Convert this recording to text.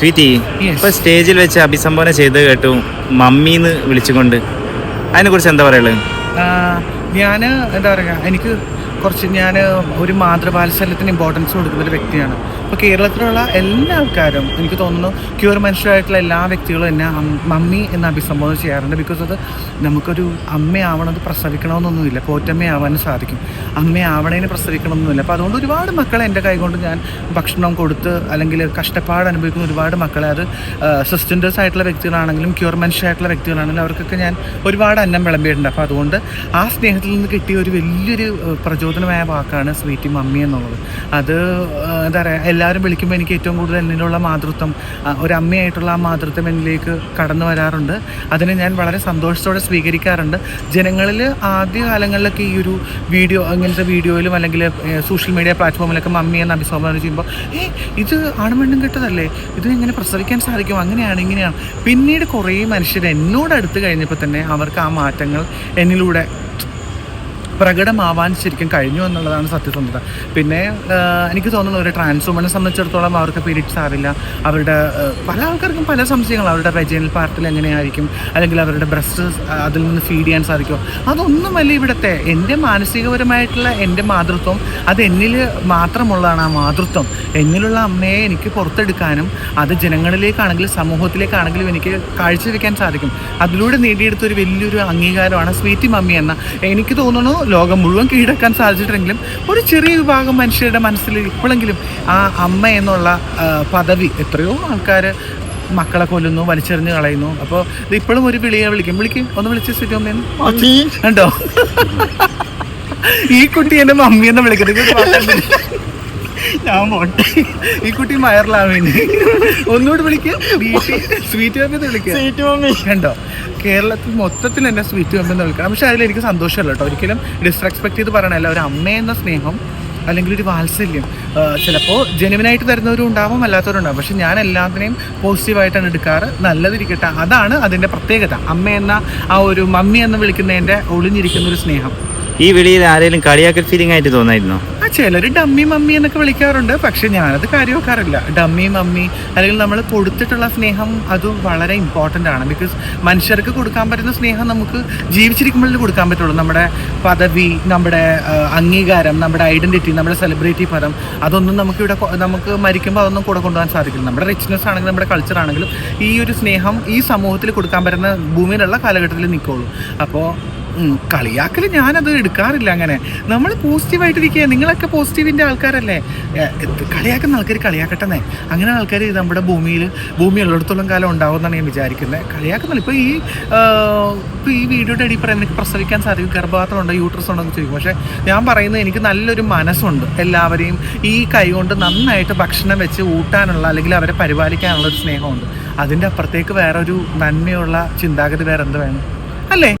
Sweety. ഇപ്പൊ സ്റ്റേജിൽ വെച്ച് അഭിസംബോധന ചെയ്ത് കേട്ടു മമ്മിന്ന് വിളിച്ചുകൊണ്ട്. അതിനെ കുറിച്ച് എന്താ പറയുള്ളത് ഞാൻ എന്താ പറയുക എനിക്ക് കുറച്ച് ഞാൻ ഒരു മാതൃവാത്സല്യത്തിന് ഇമ്പോർട്ടൻസ് കൊടുക്കുന്ന ഒരു വ്യക്തിയാണ്. അപ്പോൾ കേരളത്തിലുള്ള എല്ലാ ആൾക്കാരും എനിക്ക് തോന്നുന്നു ക്യൂർ മനുഷ്യരായിട്ടുള്ള എല്ലാ വ്യക്തികളും എന്നെ മമ്മി എന്ന് അഭിസംബോധന ചെയ്യാറുണ്ട്. ബിക്കോസ് അത് നമുക്കൊരു അമ്മയാവണത് പ്രസവിക്കണമെന്നൊന്നുമില്ല. പോറ്റമ്മയാവാനും സാധിക്കും. അമ്മയാവണേന് പ്രസവിക്കണമെന്നൊന്നുമില്ല. അപ്പോൾ അതുകൊണ്ട് ഒരുപാട് മക്കളെ എന്റെ കൈകൊണ്ട് ഞാൻ ഭക്ഷണം കൊടുത്ത് അല്ലെങ്കിൽ കഷ്ടപ്പാട് അനുഭവിക്കുന്ന ഒരുപാട് മക്കളെ അത് സിസ്റ്റന്റേഴ്സ് ആയിട്ടുള്ള വ്യക്തികളാണെങ്കിലും ക്യൂർ മനുഷ്യരായിട്ടുള്ള വ്യക്തികളാണെങ്കിലും അവർക്കൊക്കെ ഞാൻ ഒരുപാട് അന്നം വിളമ്പിയിട്ടുണ്ട്. അപ്പോൾ അതുകൊണ്ട് ആ സ്നേഹത്തിൽ നിന്ന് കിട്ടിയ ഒരു വലിയൊരു ഏഹ്, പ്രചോദനമായ വാക്കാണ് സ്വീറ്റി മമ്മി എന്നുള്ളത്. അത് എന്താ പറയുക എല്ലാവരും വിളിക്കുമ്പോൾ എനിക്ക് ഏറ്റവും കൂടുതൽ എന്നിലുള്ള മാതൃത്വം ഒരു അമ്മയായിട്ടുള്ള ആ മാതൃത്വം എന്നിലേക്ക് കടന്നു വരാറുണ്ട്. അതിനെ ഞാൻ വളരെ സന്തോഷത്തോടെ സ്വീകരിക്കാറുണ്ട്. ജനങ്ങളിൽ ആദ്യ കാലങ്ങളിലൊക്കെ ഈ ഒരു വീഡിയോ അങ്ങനത്തെ വീഡിയോയിലും അല്ലെങ്കിൽ സോഷ്യൽ മീഡിയ പ്ലാറ്റ്ഫോമിലൊക്കെ മമ്മി എന്ന് അഭിസംബോധന ചെയ്യുമ്പോൾ ഏ ഇത് ആണുമെണ്ണും കെട്ടതല്ലേ? ഇത് ഇങ്ങനെ പ്രസവിക്കാൻ സാധിക്കും? അങ്ങനെയാണ് ഇങ്ങനെയാണ്. പിന്നീട് കുറേ മനുഷ്യർ എന്നോട് അടുത്ത് കഴിഞ്ഞപ്പോൾ തന്നെ അവർക്ക് ആ മാറ്റങ്ങൾ എന്നിലൂടെ പ്രകടമാവാൻ ശരിക്കും കഴിഞ്ഞു എന്നുള്ളതാണ് സത്യസന്ധത. പിന്നെ എനിക്ക് തോന്നുന്നു ഒരു ട്രാൻസ് സംബന്ധിച്ചിടത്തോളം അവർക്ക് പീരീഡ്സ് ആവില്ല അവരുടെ പല ആൾക്കാർക്കും പല സംശയങ്ങൾ. അവരുടെ റെജിനൽ പാർട്ടിൽ എങ്ങനെയായിരിക്കും? അല്ലെങ്കിൽ അവരുടെ ബ്രസ്റ്റ് അതിൽ നിന്ന് ഫീഡ് ചെയ്യാൻ സാധിക്കുമോ? അതൊന്നുമല്ല ഇവിടുത്തെ. എന്റെ മാനസികപരമായിട്ടുള്ള എന്റെ മാതൃത്വം അത് എന്നിൽ മാത്രമുള്ളതാണ് ആ മാതൃത്വം. എന്നിലുള്ള അമ്മയെ എനിക്ക് പുറത്തെടുക്കാനും അത് ജനങ്ങളിലേക്കാണെങ്കിലും സമൂഹത്തിലേക്കാണെങ്കിലും എനിക്ക് കാഴ്ചവെക്കാൻ സാധിക്കും. അതിലൂടെ നേടിയെടുത്ത ഒരു വലിയൊരു അംഗീകാരമാണ് സ്വീറ്റി മമ്മി എന്ന. എനിക്ക് തോന്നുന്നു ലോകം മുഴുവൻ കീഴടക്കാൻ സാധിച്ചിട്ടുണ്ടെങ്കിലും ഒരു ചെറിയ വിഭാഗം മനുഷ്യരുടെ മനസ്സിൽ ഇപ്പോഴെങ്കിലും ആ അമ്മ എന്നുള്ള പദവി എത്രയോ ആൾക്കാർ മക്കളെ കൊല്ലുന്നു വലിച്ചെറിഞ്ഞ് കളയുന്നു. അപ്പോൾ ഇത് ഇപ്പോഴും ഒരു വിളിയെ വിളിക്കും. വിളിക്കും ഒന്ന് വിളിച്ച് സ്ഥിതി ഉണ്ടോ ഈ കുട്ടി എന്റെ മമ്മി എന്ന് വിളിക്കുന്നത്. ഞാൻ പോട്ടെ. ഈ കുട്ടി വയറിലാവാൻ വേണ്ടി ഒന്നുകൂടി വിളിക്കുക സ്വീറ്റ് മമ്മി വിളിക്കുക സ്വീറ്റ് മമ്മി കണ്ടോ? കേരളത്തിൽ മൊത്തത്തിൽ എന്നെ സ്വീറ്റ് മമ്മി എന്ന് വിളിക്കണം. പക്ഷെ അതിൽ എനിക്ക് സന്തോഷമല്ല കേട്ടോ. ഒരിക്കലും ഡിസ്റെക്സ്പെക്ട് ചെയ്ത് പറയണല്ല ഒരു അമ്മ എന്ന സ്നേഹം അല്ലെങ്കിൽ ഒരു വാത്സല്യം ചിലപ്പോൾ ജെനുവിനായിട്ട് തരുന്നവരും ഉണ്ടാവും അല്ലാത്തവരും ഉണ്ടാവും. പക്ഷെ ഞാൻ എല്ലാത്തിനെയും പോസിറ്റീവായിട്ടാണ് എടുക്കാറ്. നല്ലതിരിക്കട്ടെ. അതാണ് അതിന്റെ പ്രത്യേകത. അമ്മ എന്ന ആ ഒരു മമ്മി എന്ന് വിളിക്കുന്നതിന്റെ ഒളിഞ്ഞിരിക്കുന്ന ഒരു സ്നേഹം. ഈ വിളിയിൽ ആരെങ്കിലും കളിയാക്കൽ ഫീലിംഗ് ആയിട്ട് തോന്നായിരുന്നോ? ചിലർ ഡമ്മി മമ്മി എന്നൊക്കെ വിളിക്കാറുണ്ട്. പക്ഷെ ഞാനത് കാര്യമാക്കാറില്ല. ഡമ്മി മമ്മി അല്ലെങ്കിൽ നമ്മൾ കൊടുത്തിട്ടുള്ള സ്നേഹം അത് വളരെ ഇമ്പോർട്ടന്റ് ആണ്. ബിക്കോസ് മനുഷ്യർക്ക് കൊടുക്കാൻ പറ്റുന്ന സ്നേഹം നമുക്ക് ജീവിച്ചിരിക്കുമ്പോഴേ കൊടുക്കാൻ പറ്റുള്ളൂ. നമ്മുടെ പദവി നമ്മുടെ അംഗീകാരം നമ്മുടെ ഐഡന്റിറ്റി നമ്മുടെ സെലിബ്രിറ്റി പദം അതൊന്നും നമുക്ക് ഇവിടെ നമുക്ക് മരിക്കുമ്പോൾ അതൊന്നും കൂടെ കൊണ്ടുപോകാൻ സാധിക്കില്ല. നമ്മുടെ റിച്ച്നെസ് ആണെങ്കിലും നമ്മുടെ കൾച്ചർ ആണെങ്കിലും ഈ ഒരു സ്നേഹം ഈ സമൂഹത്തിൽ കൊടുക്കാൻ പറ്റുന്ന ഭൂമിയിലുള്ള കാലഘട്ടത്തിൽ നിൽക്കുള്ളൂ. അപ്പോൾ കളിയാക്കൽ ഞാനത് എടുക്കാറില്ല അങ്ങനെ. നമ്മൾ പോസിറ്റീവായിട്ടിരിക്കുക നിങ്ങളൊക്കെ പോസിറ്റീവിന്റെ ആൾക്കാരല്ലേ? കളിയാക്കുന്ന ആൾക്കാർ കളിയാക്കട്ടെന്നേ. അങ്ങനെ ആൾക്കാർ നമ്മുടെ ഭൂമിയിൽ ഭൂമി ഉള്ളിടത്തോളം കാലം ഉണ്ടാവുമെന്നാണ് ഞാൻ വിചാരിക്കുന്നത് കളിയാക്കുന്നില്ല. ഇപ്പോൾ ഈ ഇപ്പോൾ ഈ വീഡിയോയുടെ അടി പറയാൻ എനിക്ക് പ്രസവിക്കാൻ സാധിക്കും. ഗർഭപാത്രം ഉണ്ടോ യൂട്രസ് ഉണ്ടോ എന്ന് ചോദിക്കും. പക്ഷേ ഞാൻ പറയുന്നത് എനിക്ക് നല്ലൊരു മനസ്സുണ്ട്. എല്ലാവരെയും ഈ കൈ കൊണ്ട് നന്നായിട്ട് ഭക്ഷണം വെച്ച് ഊട്ടാനുള്ള അല്ലെങ്കിൽ അവരെ പരിപാലിക്കാനുള്ള ഒരു സ്നേഹമുണ്ട്. അതിന്റെ അപ്പുറത്തേക്ക് വേറെ ഒരു നന്മയുള്ള ചിന്താഗതി വേറെ എന്ത് വേണം? അല്ലേ?